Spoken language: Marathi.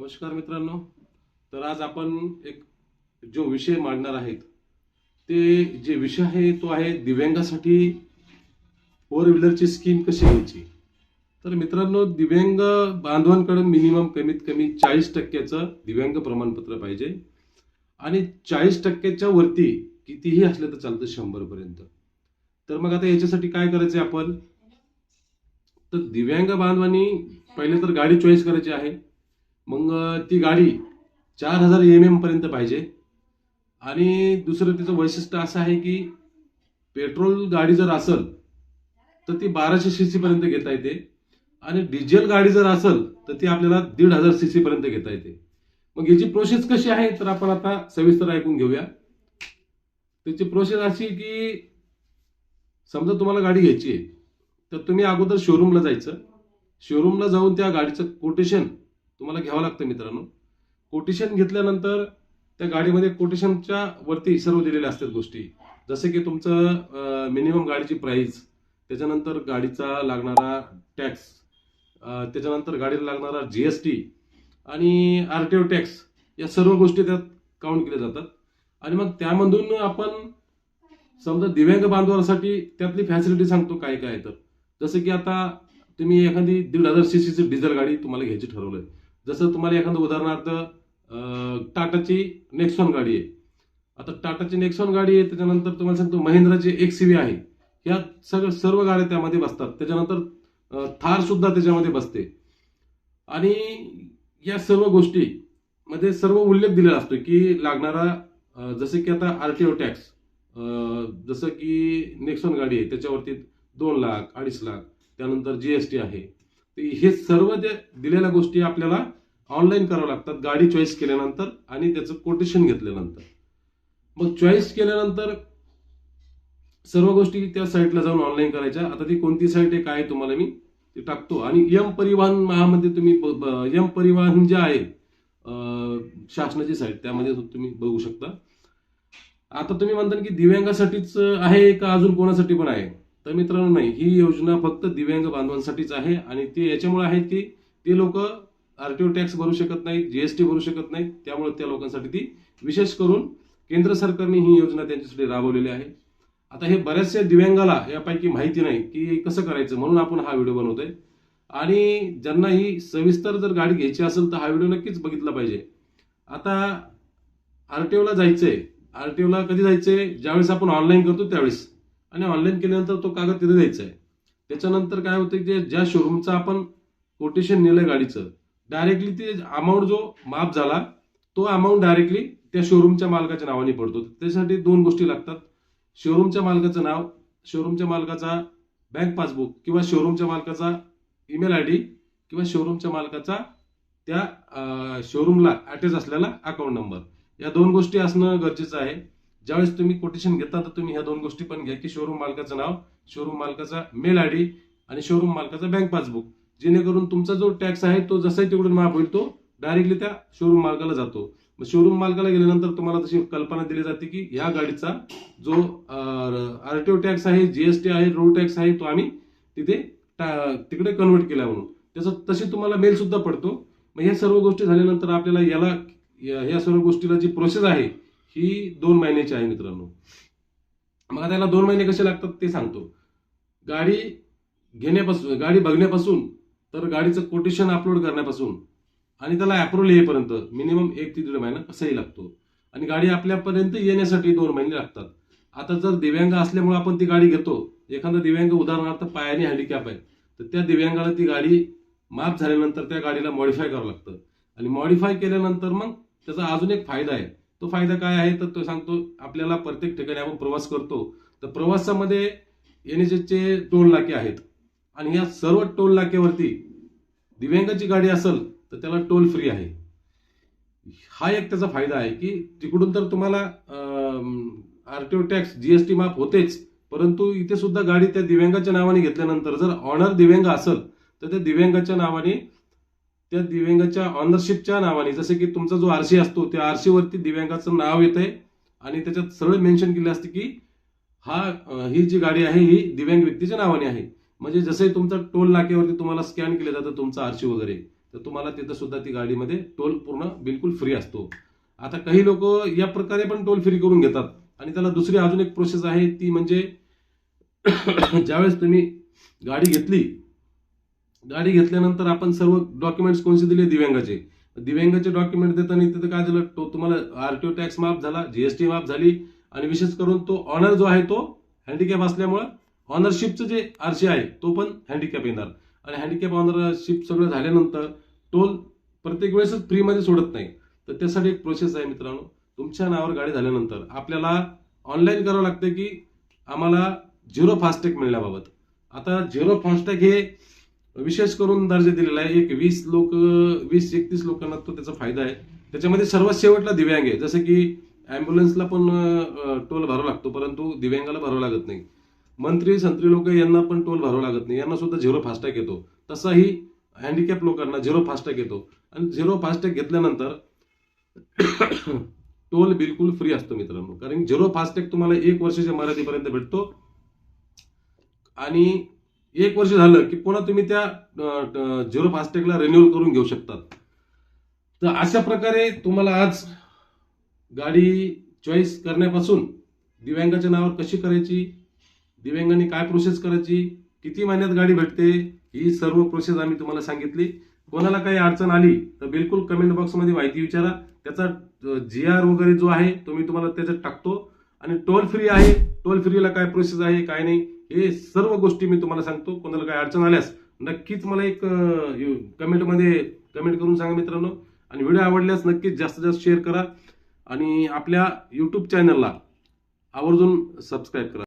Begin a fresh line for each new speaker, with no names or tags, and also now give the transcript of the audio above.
नमस्कार मित्रांनो. तर आज आपण एक जो विषय मांडणार आहेत ते जे विषय आहे तो आहे दिव्यांगासाठी फोर व्हीलरची स्कीम कशी घ्यायची? तर मित्रांनो दिव्यांग बांधवांकडे मिनिमम कमीत कमी चाळीस टक्क्याचं दिव्यांग प्रमाणपत्र पाहिजे. आणि चाळीस टक्क्याच्या वरती कितीही असलं तर चालतं शंभरपर्यंत. तर मग आता याच्यासाठी काय करायचं आपण? तर दिव्यांग बांधवांनी पहिले तर गाडी चॉईस करायची आहे. मग ती गाडी चार हजार एम एम पर्यंत पाहिजे. आणि दुसरं तिचं वैशिष्ट्य असं आहे की पेट्रोल गाडी जर असेल तर ती बाराशे सी सी पर्यंत घेता येते. आणि डिझेल गाडी जर असेल तर ती आपल्याला दीड हजार सी सी पर्यंत घेता येते. मग याची प्रोसेस कशी आहे तर आपण आता सविस्तर ऐकून घेऊया. त्याची प्रोसेस अशी की समजा तुम्हाला गाडी घ्यायची आहे तर तुम्ही अगोदर शोरूमला जायचं. शोरूमला जाऊन त्या गाडीचं कोटेशन तुम्हाला घ्यावं लागतं मित्रांनो. कोटेशन घेतल्यानंतर त्या गाडीमध्ये कोटेशनच्या वरती सर्व दिलेल्या असतात गोष्टी. जसे की तुमचं मिनिमम गाडीची प्राईस त्याच्यानंतर गाडीचा लागणारा टॅक्स त्याच्यानंतर गाडीला लागणारा जी एस टी आणि आर टी ओ टॅक्स या सर्व गोष्टी त्यात काउंट केल्या जातात. आणि मग त्यामधून आपण समजा दिव्यांग बांधवांसाठी त्यातली फॅसिलिटी सांगतो काय काय तर. जसं की आता तुम्ही एखादी दीड हजार सी सीची डिझेल गाडी तुम्हाला घ्यायची ठरवलं आहे जसं तुम्हाला एखादं उदाहरणार्थ टाटाची नेक्सॉन गाडी आहे. आता टाटाची नेक्सॉन गाडी आहे त्याच्यानंतर तुम्हाला सांगतो महिंद्राची एक सी आहे. ह्या सगळं सर्व गाड्या त्यामध्ये बसतात. त्याच्यानंतर थारसुद्धा थार सुद्धा त्याच्यामध्ये बसते. आणि या सर्व गोष्टी मध्ये सर्व उल्लेख दिलेला असतो की लागणारा जसं की आता आरटीओ टॅक्स जसं की नेक्सॉन गाडी आहे त्याच्यावरती दोन लाख अडीच लाख त्यानंतर जी एस टी आहे. हे सर्व जे दिलेल्या गोष्टी आपल्याला ऑनलाईन कराव्या लागतात. गाडी चॉईस केल्यानंतर आणि त्याचं कोटेशन घेतल्यानंतर. मग चॉईस केल्यानंतर सर्व गोष्टी त्या साईटला जाऊन ऑनलाईन करायच्या. आता ती कोणती साईट आहे काय तुम्हाला मी ते टाकतो. आणि यम परिवहन महामध्ये तुम्ही यम परिवहन जे आहे शासनाची साईट त्यामध्ये तुम्ही बघू शकता. आता तुम्ही म्हणता की दिव्यांगासाठीच आहे का अजून कोणासाठी पण आहे? तर मित्रांनो नाही ही योजना फक्त दिव्यांग बांधवांसाठीच आहे आणि ती याच्यामुळे आहे की ते लोक आर टी ओ टॅक्स भरू शकत नाही जीएसटी भरू शकत नाही त्यामुळे त्या लोकांसाठी ती विशेष करून केंद्र सरकारने ही योजना त्यांच्यासाठी राबवलेली आहे. आता हे बऱ्याचशा दिव्यांगाला यापैकी माहिती नाही की कसं करायचं म्हणून आपण हा व्हिडिओ बनवतोय. आणि ज्यांना ही सविस्तर जर गाडी घ्यायची असेल तर हा व्हिडिओ नक्कीच बघितला पाहिजे. आता आरटीओला जायचंय. ओला कधी जायचंय? ज्यावेळेस आपण ऑनलाईन करतो त्यावेळेस. आणि ऑनलाईन केल्यानंतर तो कागद तिथे द्यायचा आहे. त्याच्यानंतर काय होतं की ज्या शोरूमचं आपण कोटेशन नेलं गाडीचं डायरेक्टली ते अमाऊंट जो माफ झाला तो अमाऊंट डायरेक्टली त्या शोरूमच्या मालकाच्या नावाने पडतो. त्यासाठी दोन गोष्टी लागतात. शोरूमच्या मालकाचं नाव शोरूमच्या मालकाचा बँक पासबुक किंवा शोरूमच्या मालकाचा ईमेल आय डी किंवा शोरूमच्या मालकाचा त्या शोरूमला अटॅच असलेला अकाउंट नंबर या दोन गोष्टी असणं गरजेचं आहे. ज्यावेळेस तुम्ही कोटेशन घेता तर तुम्ही ह्या दोन गोष्टी पण घ्या की शोरूम मालकाचं नाव शोरूम मालकाचा मेल आय डी आणि शोरूम मालकाचा बँक पासबुक जेणेकरून तुमचा जो टॅक्स आहे तो जसाही तिकडून माफ होईल तो डायरेक्टली त्या शोरूम मालकाला जातो. मग शोरूम मालकाला गेल्यानंतर तुम्हाला तशी कल्पना दिली जाते की ह्या गाडीचा जो आर टी ओ टॅक्स आहे जीएसटी आहे रोड टॅक्स आहे तो आम्ही तिथे टा- तिकडे कन्वर्ट केला म्हणून. त्याचा तशी तुम्हाला मेल सुद्धा पडतो. मग ह्या सर्व गोष्टी झाल्यानंतर आपल्याला याला या सर्व गोष्टीला जी प्रोसेस आहे ही दोन महिन्याची आहे मित्रांनो. मग त्याला दोन महिने कसे लागतात ते सांगतो. गाडी घेण्यापासून गाडी बघण्यापासून तर गाडीचं कोटेशन अपलोड करण्यापासून आणि त्याला अप्रुव्हल येईपर्यंत मिनिमम एक ते दीड महिना कसाही लागतो. आणि गाडी आपल्यापर्यंत येण्यासाठी दोन महिने लागतात. आता जर दिव्यांग असल्यामुळे आपण ती गाडी घेतो. एखादा दिव्यांग उदाहरणार्थ पायाने हँडिकॅप आहे तर त्या दिव्यांगाला ती गाडी माफ झाल्यानंतर त्या गाडीला मॉडिफाय करावं लागतं. आणि मॉडिफाय केल्यानंतर मग त्याचा अजून एक फायदा आहे. तो फायदा काय आहे? तर तो सांगतो आपल्याला प्रत्येक ठिकाणी आपण प्रवास करतो. तर प्रवासामध्ये एन एज एसचे टोल नाके आहेत. आणि या सर्व टोल नाक्यावरती दिव्यांगाची गाडी असेल तर त्याला टोल फ्री आहे. हा एक त्याचा फायदा आहे की तिकडून तर तुम्हाला आरटीओ टॅक्स जीएसटी माफ होतेच. परंतु इथे सुद्धा गाडी त्या दिव्यांगाच्या नावाने घेतल्यानंतर जर ऑनर दिव्यांग असेल तर त्या दिव्यांगाच्या नावाने त्या दिव्यांगाच्या ऑनरशिपच्या नावाने जसं की तुमचा जो आरसी असतो त्या आरसीवरती दिव्यांगाचं नाव येत आहे आणि त्याच्यात सरळ मेन्शन केले असते की हा ही जी गाडी आहे ही दिव्यांग व्यक्तीच्या नावाने आहे. म्हणजे जसे तुमचा टोल नाक्यावरती तुम्हाला स्कॅन केलं जातं तुमचं आरसी वगैरे तर तुम्हाला तिथं सुद्धा ती गाडीमध्ये टोल पूर्ण बिलकुल फ्री असतो. आता काही लोक या प्रकारे पण टोल फ्री करून घेतात. आणि त्याला दुसरी अजून एक प्रोसेस आहे ती म्हणजे ज्यावेळेस तुम्ही गाडी घेतली गाडी घेतल्यानंतर आपण सर्व डॉक्युमेंट्स कोणते दिले? दिव्यांगाचे. दिव्यांगाचे डॉक्युमेंट देताना तिथं काय झालं? तो तुम्हाला आरटीओ टॅक्स माफ झाला जीएसटी माफ झाली आणि विशेष करून तो ऑनर जो आहे तो हँडिकॅप असल्यामुळं ऑनरशिपचं जे आरशी आहे तो पण हँडिकॅप येणार. आणि हँडिकॅप ऑनरशिप सगळं झाल्यानंतर टोल प्रत्येक वेळेसच फ्रीमध्ये सोडत नाही. तर त्यासाठी एक प्रोसेस आहे मित्रांनो. तुमच्या नावावर गाडी झाल्यानंतर आपल्याला ऑनलाईन करावं लागतं की आम्हाला झिरो फास्टॅग मिळण्याबाबत. आता झिरो फास्टॅग हे विशेष करून दर्जा दिलेला आहे. एक वीस लोक वीस एकतीस लोकांना तो त्याचा फायदा आहे. त्याच्यामध्ये सर्वात शेवटला दिव्यांग आहे. जसं की ॲम्ब्युलन्सला पण टोल भरावा लागतो परंतु दिव्यांगाला भरावा लागत नाही. मंत्री संत्री लोक यांना पण टोल भरावा लागत नाही. यांना सुद्धा झिरो फास्टॅग येतो. तसाही हँडिकॅप लोकांना झिरो फास्टॅग येतो. आणि झिरो फास्टॅग घेतल्यानंतर टोल बिलकुल फ्री असतो मित्रांनो. कारण झिरो फास्टॅग तुम्हाला एक वर्षाच्या मर्यादेपर्यंत भेटतो. आणि एक वर्ष झालं की पुन्हा तुम्ही त्या झिरो फास्टॅगला रिन्युअल करून घेऊ शकतात. तर अशा प्रकारे तुम्हाला आज गाडी चॉईस करण्यापासून दिव्यांगाच्या नावावर कशी करायची दिव्यांगाने काय प्रोसेस करायची किती महिन्यात गाडी भेटते ही सर्व प्रोसेस आम्ही तुम्हाला सांगितली. कोणाला काही अडचण आली तर बिलकुल कमेंट बॉक्समध्ये माहिती विचारा. त्याचा जी आर वगैरे जो आहे तो मी तुम्हाला त्याच्यात टाकतो. आणि टोल फ्री आहे. टोल फ्रीला काय प्रोसेस आहे काय नाही हे सर्व गोष्टी मी तुम्हाला सांगतो. कोणाला काय अडचण आल्यास नक्कीच मला एक कमेंटमध्ये कमेंट करून सांगा मित्रांनो. आणि व्हिडिओ आवडल्यास नक्कीच जास्तीत जास्त शेअर करा. आणि आपल्या यूट्यूब चॅनलला आवर्जून सबस्क्राईब करा.